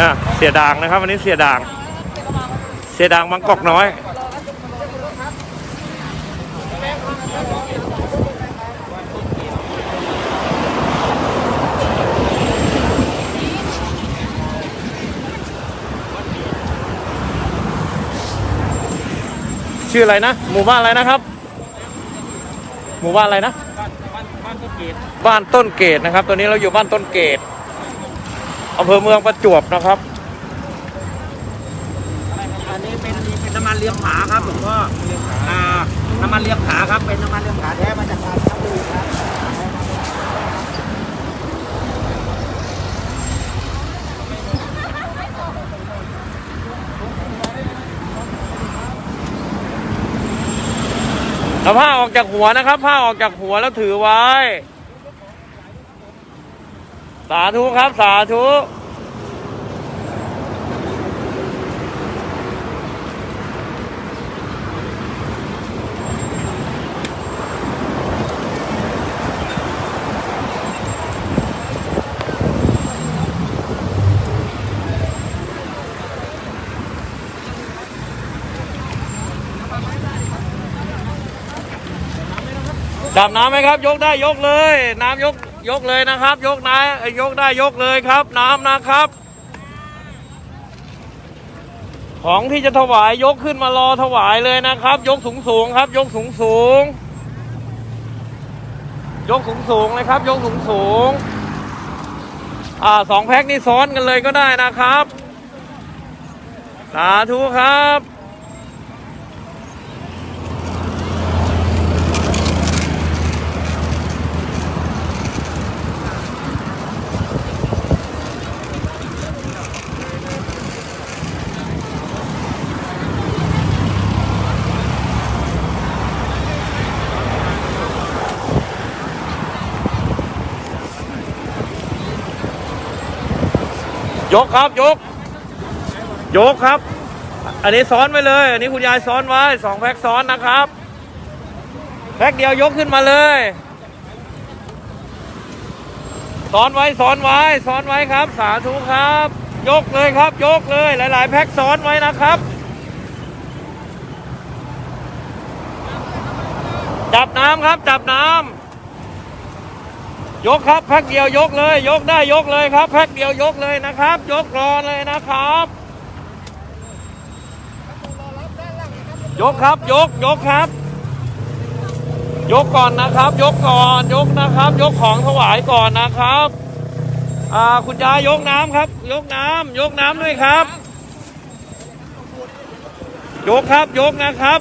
อะเสียด่างนะครับ วันนี้เสียด่าง เสียด่างบางกอกน้อยชื่ออะไรนะ หมู่บ้านอะไรนะครับ หมู่บ้านอะไรนะ บ้านต้นเกตนะครับตอนนี้เราอยู่บ้านต้นเกต อำเภอเมืองประจวบนะครับ อันนี้เป็นเป็นน้ำมันเลี้ยงผาครับหลวงพ่ออ่าน้ำมันเลี้ยงผาครับ เป็นน้ำมันเลี้ยงผาแท้มาจากกาญจนบุรีครับเอาผ้าออกจากหัวนะครับ ผ้าออกจากหัวแล้วถือไว้ สาธุครับ สาธุดับน้ำไหมครับ ยกได้ยกเลย น้ำยก ยกเลยนะครับ ยกนะยกได้ยกเลยครับ น้ำนะครับ ของที่จะถวายยกขึ้นมารอถวายเลยนะครับ ยกสูงสูงครับ ยกสูงสูง ยกสูงสูงเลยครับ ยกสูงสูงอ่าสองแพ็คนี่ซ้อนกันเลยก็ได้นะครับ สาธุครับ ยกครับยก ยกครับ อันนี้ซ้อนไว้เลย อันนี้คุณยายซ้อนไว้สองแพ็คซ้อนนะครับ แพ็คเดียวยกขึ้นมาเลยซ้อนไว้ซ้อนไว้ซ้อนไว้ครับ สาธุครับ ยกเลยครับ ยกเลย หลาย ๆ แพ็คซ้อนไว้นะครับจับน้ำครับ จับน้ำ ยกครับแพ็คเดียวยกเลย ยกได้ยกเลยครับ แพ็คเดียวยกเลยนะครับ ยกรอเลยนะครับ ยกครับยกยกครับ ยกก่อนนะครับ ยกก่อนยกนะครับ ยกของถวายก่อนนะครับอ่าคุณยายยกน้ำครับ ยกน้ำยกน้ำด้วยครับ ยกครับยกนะครับ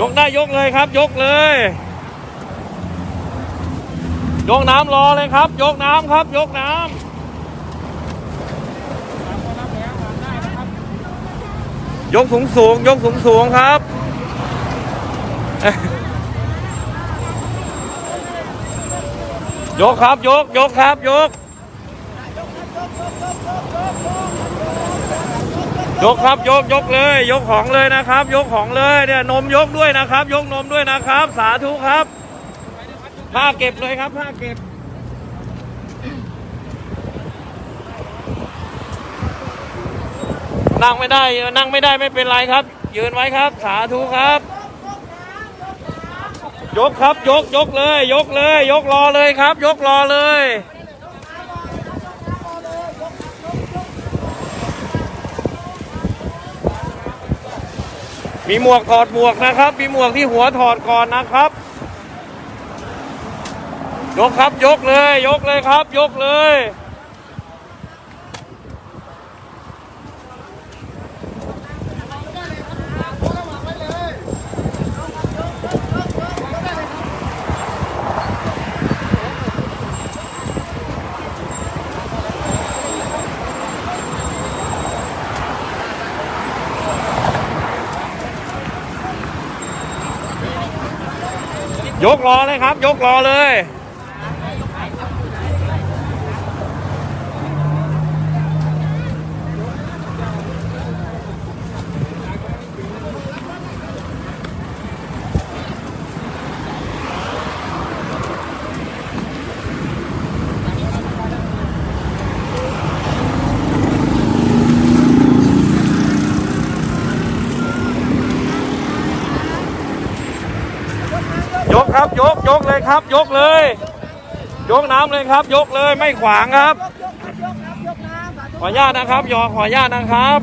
ยกได้ยกเลยครับ ยกเลย ยกน้ำรอเลยครับ ยกน้ำครับ ยกน้ำยกสูงสูงยกสูงสูงครับ ยกครับ ยก ยกครับ ยก ยกครับ ยก ยกเลย ยกของเลยนะครับ ยกของเลยเนี่ยนมยกด้วยนะครับ ยกนมด้วยนะครับ สาธุครับ ผ้าเก็บเลยครับผ้าเก็บ นั่งไม่ได้นั่งไม่ได้ไม่เป็นไรครับ ยืนไว้ครับ สาธุครับ ยกครับยกยกเลย ยกเลย ยกรอเลยครับ ยกรอเลยมีหมวกถอดหมวกนะครับ มีหมวกที่หัวถอดก่อนนะครับ ยกครับยกเลย ยกเลยครับ ยกเลย ยกรอเลยครับ ยกรอเลยกครับ ยกเลยครับ ยกเลย ยกน้ำเลยครับ ยกเลยไม่ขวางครับยกยกครับยกครับยกน้ำสาธุขออนุญาตนะครับยอขออนุญาตนะครับ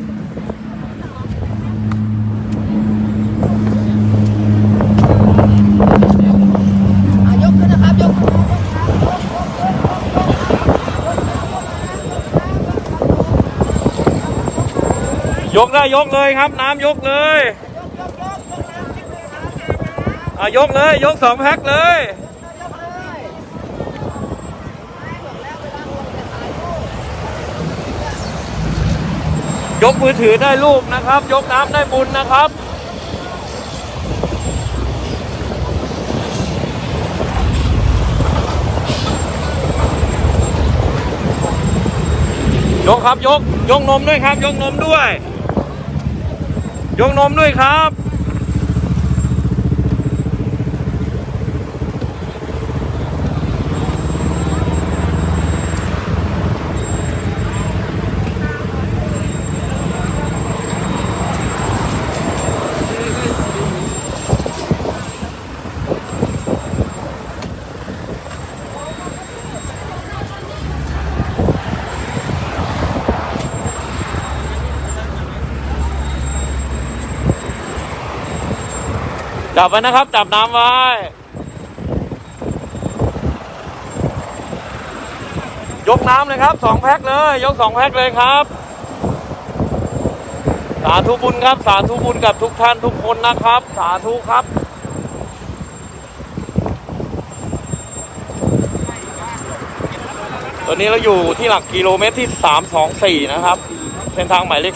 ยกขึ้นนะครับยกยกได้ยกเลยครับ น้ำยกเลย อะยกเลย ยกสองแพ็คเลย ยกมือถือได้ลูกนะครับ ยกน้ำได้บุญนะครับยกครับยกยกนมด้วยครับ ยกนมด้วย ยกนมด้วยครับ จับไว้นะครับ จับน้ำไว้ ยกน้ำเลยครับสองแพ็คเลย ยกสองแพ็คเลยครับ สาธุบุญครับ สาธุบุญกับทุกท่านทุกคนนะครับ สาธุครับตอนนี้เราอยู่ที่หลักกิโลเมตรที่ 324 นะครับ เส้นทางหมายเลข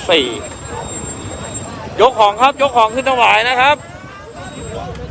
4 ยกของครับ ยกของขึ้นถวายนะครับ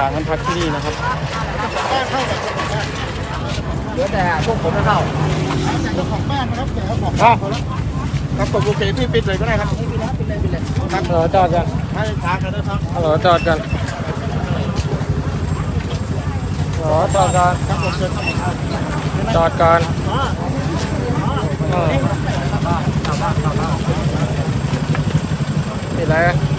ตัวนะครับการท่านพักที่นี่นะครับเหลือแต่พวกผมจะเข้าครับครับกดโอเคพี่ปิดเลยก็ได้ครับนี่ปิดแล้วปิดเลยปิดเลยครับเออจอดกันให้ช้ากันนะครับเออจอดกันเออจอดกันจอดกันเออปิดเลย